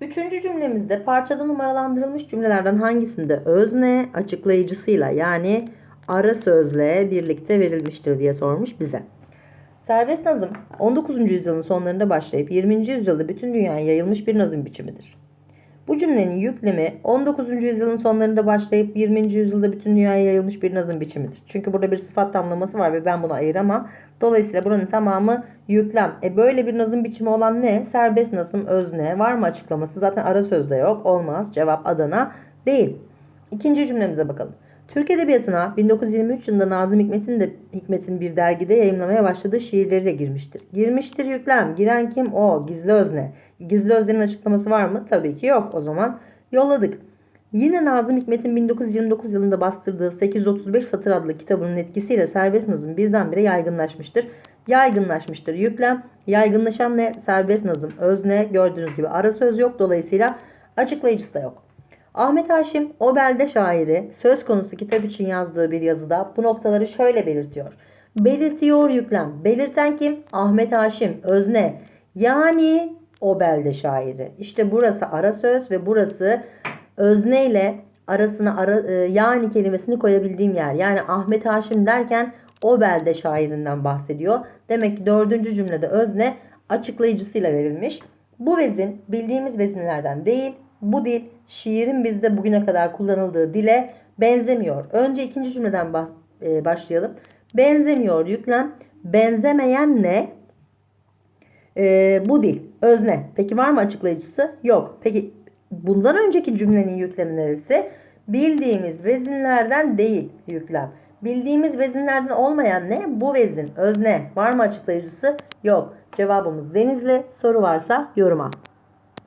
Üçüncü cümlemizde parçada numaralandırılmış cümlelerden hangisinde özne açıklayıcısıyla yani ara sözle birlikte verilmiştir diye sormuş bize. Serbest nazım 19. yüzyılın sonlarında başlayıp 20. yüzyılda bütün dünyaya yayılmış bir nazım biçimidir. Bu cümlenin yüklemi 19. yüzyılın sonlarında başlayıp 20. yüzyılda bütün dünyaya yayılmış bir nazım biçimidir. Çünkü burada bir sıfat tamlaması var ve ben bunu ayıramam. Dolayısıyla buranın tamamı yüklem. E böyle bir nazım biçimi olan ne? Serbest nazım özne. Var mı açıklaması? Zaten ara sözde yok. Olmaz. Cevap Adana değil. İkinci cümlemize bakalım. Türk Edebiyatı'na 1923 yılında Nazım Hikmet'in de Hikmet'in bir dergide yayımlamaya başladığı şiirleri de girmiştir. Girmiştir yüklem. Giren kim? O. Gizli özne. Gizli öznenin açıklaması var mı? Tabii ki yok. O zaman yolladık. Yine Nazım Hikmet'in 1929 yılında bastırdığı 835 satır adlı kitabının etkisiyle serbest nazım birdenbire yaygınlaşmıştır. Yaygınlaşmıştır. Yüklem, yaygınlaşan ne? Serbest nazım. Özne, gördüğünüz gibi ara söz yok. Dolayısıyla açıklayıcısı da yok. Ahmet Haşim o belde şairi söz konusu kitap için yazdığı bir yazıda bu noktaları şöyle belirtiyor. Belirtiyor yüklem. Belirten kim? Ahmet Haşim. Özne. Yani o belde şairi. İşte burası ara söz ve burası özne ile arasına ara, e, yani kelimesini koyabildiğim yer. Yani Ahmet Haşim derken o belde şairinden bahsediyor. Demek ki dördüncü cümlede özne açıklayıcısıyla verilmiş. Bu vezin bildiğimiz vezinlerden değil, bu dil şiirin bizde bugüne kadar kullanıldığı dile benzemiyor. Önce ikinci cümleden e, başlayalım. Benzemiyor yüklem. Benzemeyen ne? E, bu dil. Özne. Peki var mı açıklayıcısı? Yok. Peki bundan önceki cümlenin yüklemi neresi? Bildiğimiz vezinlerden değil yüklem. Bildiğimiz vezinlerden olmayan ne? Bu vezin. Özne. Var mı açıklayıcısı? Yok. Cevabımız Denizli. Soru varsa yoruma.